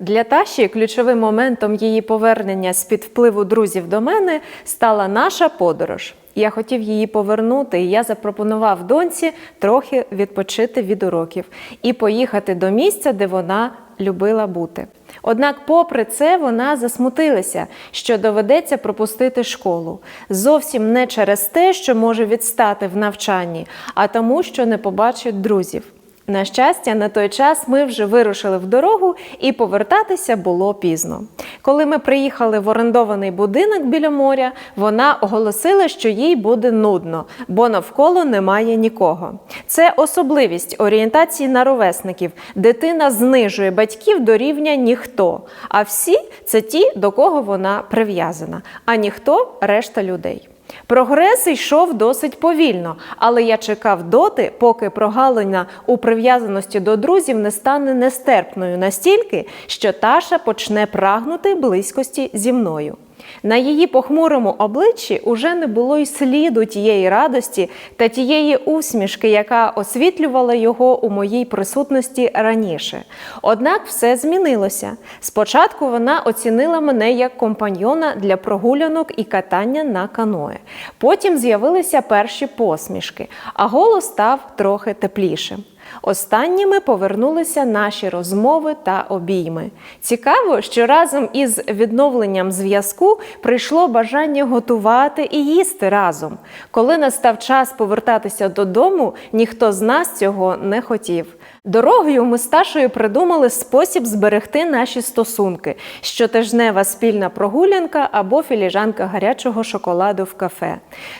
Для Таші ключовим моментом її повернення з-під впливу друзів до мене стала наша подорож. Я хотів її повернути, і я запропонував доньці трохи відпочити від уроків і поїхати до місця, де вона любила бути. Однак, попри це, вона засмутилася, що доведеться пропустити школу. Зовсім не через те, що може відстати в навчанні, а тому, що не побачить друзів. На щастя, на той час ми вже вирушили в дорогу, і повертатися було пізно. Коли ми приїхали в орендований будинок біля моря, вона оголосила, що їй буде нудно, бо навколо немає нікого. Це особливість орієнтації на ровесників. Дитина знижує батьків до рівня ніхто. А всі це ті, до кого вона прив'язана, а ніхто решта людей. Прогрес йшов досить повільно, але я чекав доти, поки прогалина у прив'язаності до друзів не стане нестерпною настільки, що Таша почне прагнути близькості зі мною. На її похмурому обличчі уже не було й сліду тієї радості та тієї усмішки, яка освітлювала його у моїй присутності раніше. Однак все змінилося. Спочатку вона оцінила мене як компаньйона для прогулянок і катання на каное. Потім з'явилися перші посмішки, а голос став трохи теплішим. Останніми повернулися наші розмови та обійми. Цікаво, що разом із відновленням зв'язку прийшло бажання готувати і їсти разом. Коли настав час повертатися додому, ніхто з нас цього не хотів. Дорогою ми з Ташою придумали спосіб зберегти наші стосунки: щотижнева спільна прогулянка або філіжанка гарячого шоколаду в кафе.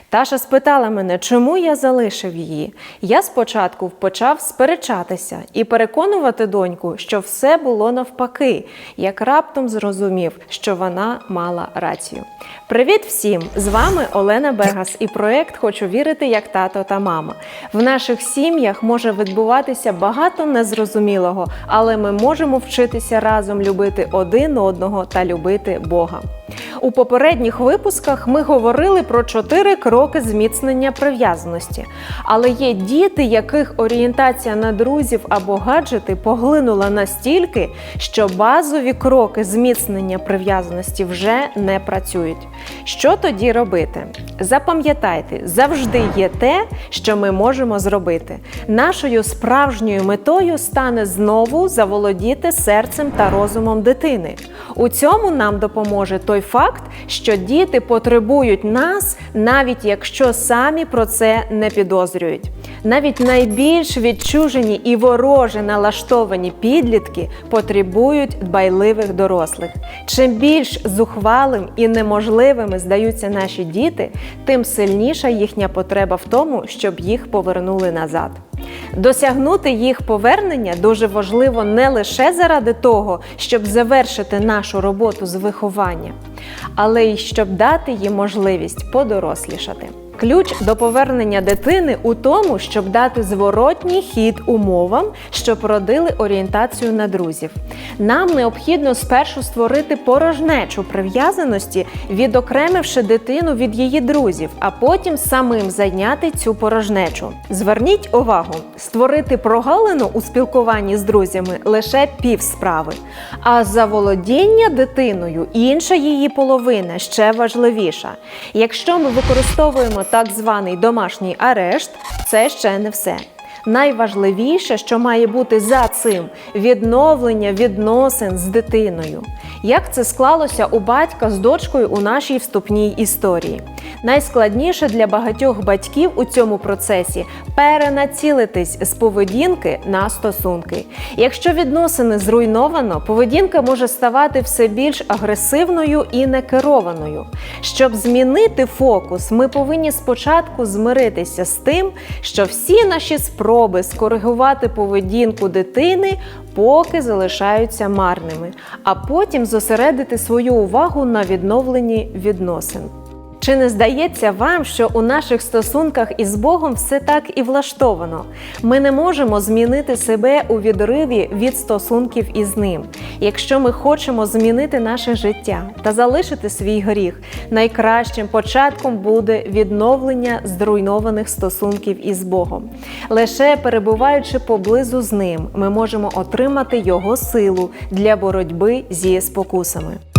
Таша спитала мене, чому я залишив її. Я спочатку почав сперечатися і переконувати доньку, що все було навпаки, як раптом зрозумів, що вона мала рацію. Привіт всім! З вами Олена Бегас і проект Хочу вірити як тато та мама. В наших сім'ях може відбуватися багато незрозумілого, але ми можемо вчитися разом любити один одного та любити Бога. У попередніх випусках ми говорили про чотири кроки зміцнення прив'язаності. Але є діти, яких орієнтація на друзів або гаджети поглинула настільки, що базові кроки зміцнення прив'язаності вже не працюють. Що тоді робити? Запам'ятайте, завжди є те, що ми можемо зробити. Нашою справжньою метою стане знову заволодіти серцем та розумом дитини. У цьому нам допоможе той факт, що діти потребують нас, навіть якщо самі про це не підозрюють. Навіть найбільш відчужені і вороже налаштовані підлітки потребують дбайливих дорослих. Чим більш зухвалим і неможливими здаються наші діти, тим сильніша їхня потреба в тому, щоб їх повернули назад. Досягнути їх повернення дуже важливо не лише заради того, щоб завершити нашу роботу з виховання, але й щоб дати їм можливість подорослішати. Ключ до повернення дитини у тому, щоб дати зворотній хід умовам, що породили орієнтацію на друзів. Нам необхідно спершу створити порожнечу прив'язаності, відокремивши дитину від її друзів, а потім самим зайняти цю порожнечу. Зверніть увагу, створити прогалину у спілкуванні з друзями лише пів справи, а заволодіння дитиною інша її половина ще важливіша. Якщо ми використовуємо так званий домашній арешт, це ще не все. Найважливіше, що має бути за цим відновлення відносин з дитиною. Як це склалося у батька з дочкою у нашій вступній історії? Найскладніше для багатьох батьків у цьому процесі перенацілитись з поведінки на стосунки. Якщо відносини зруйновано, поведінка може ставати все більш агресивною і некерованою. Щоб змінити фокус, ми повинні спочатку змиритися з тим, що всі наші спроби скоригувати поведінку дитини поки залишаються марними, а потім зосередити свою увагу на відновленні відносин. Чи не здається вам, що у наших стосунках із Богом все так і влаштовано? Ми не можемо змінити себе у відриві від стосунків із ним. Якщо ми хочемо змінити наше життя та залишити свій гріх, найкращим початком буде відновлення зруйнованих стосунків із Богом. Лише перебуваючи поблизу з ним, ми можемо отримати його силу для боротьби зі спокусами.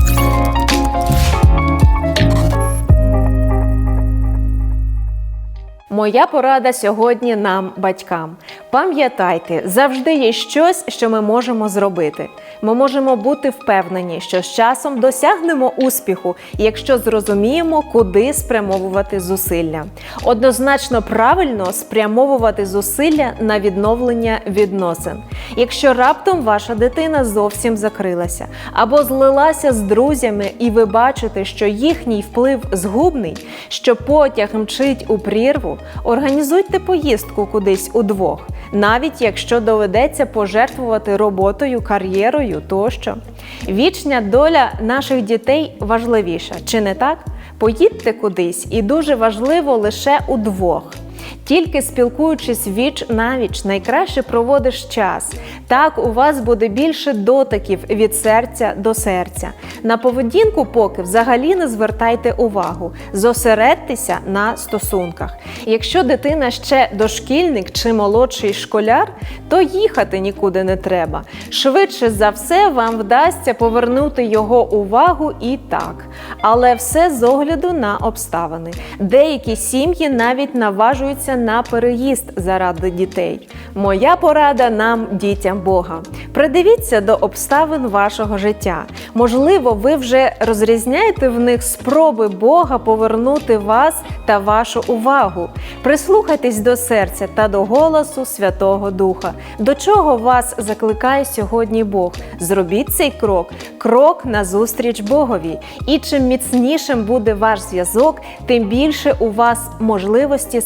Моя порада сьогодні нам, батькам. Пам'ятайте, завжди є щось, що ми можемо зробити. Ми можемо бути впевнені, що з часом досягнемо успіху, якщо зрозуміємо, куди спрямовувати зусилля. Однозначно правильно спрямовувати зусилля на відновлення відносин. Якщо раптом ваша дитина зовсім закрилася або злилася з друзями, і ви бачите, що їхній вплив згубний, що потяг мчить у прірву, організуйте поїздку кудись удвох, навіть якщо доведеться пожертвувати роботою, кар'єрою тощо. Вічня доля наших дітей важливіша, чи не так? Поїдьте кудись, і дуже важливо лише удвох. Тільки спілкуючись віч навіч, найкраще проводиш час. Так у вас буде більше дотиків від серця до серця. На поведінку поки взагалі не звертайте увагу, зосередьтеся на стосунках. Якщо дитина ще дошкільник чи молодший школяр, то їхати нікуди не треба. Швидше за все, вам вдасться повернути його увагу і так. Але все з огляду на обставини. Деякі сім'ї навіть наважуються на переїзд заради дітей. Моя порада нам, дітям Бога. Придивіться до обставин вашого життя. Можливо, ви вже розрізняєте в них спроби Бога повернути вас та вашу увагу. Прислухайтесь до серця та до голосу Святого Духа. До чого вас закликає сьогодні Бог? Зробіть цей крок, крок назустріч Богові. І чим міцнішим буде ваш зв'язок, тим більше у вас можливості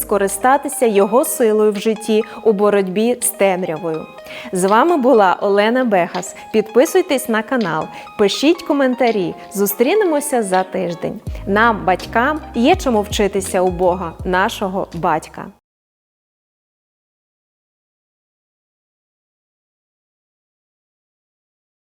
скористатися його силою в житті у боротьбі з темрявою. З вами була Олена Бехас. Підписуйтесь на канал, пишіть коментарі. Зустрінемося за тиждень. Нам, батькам, є чому вчитися у Бога, нашого батька.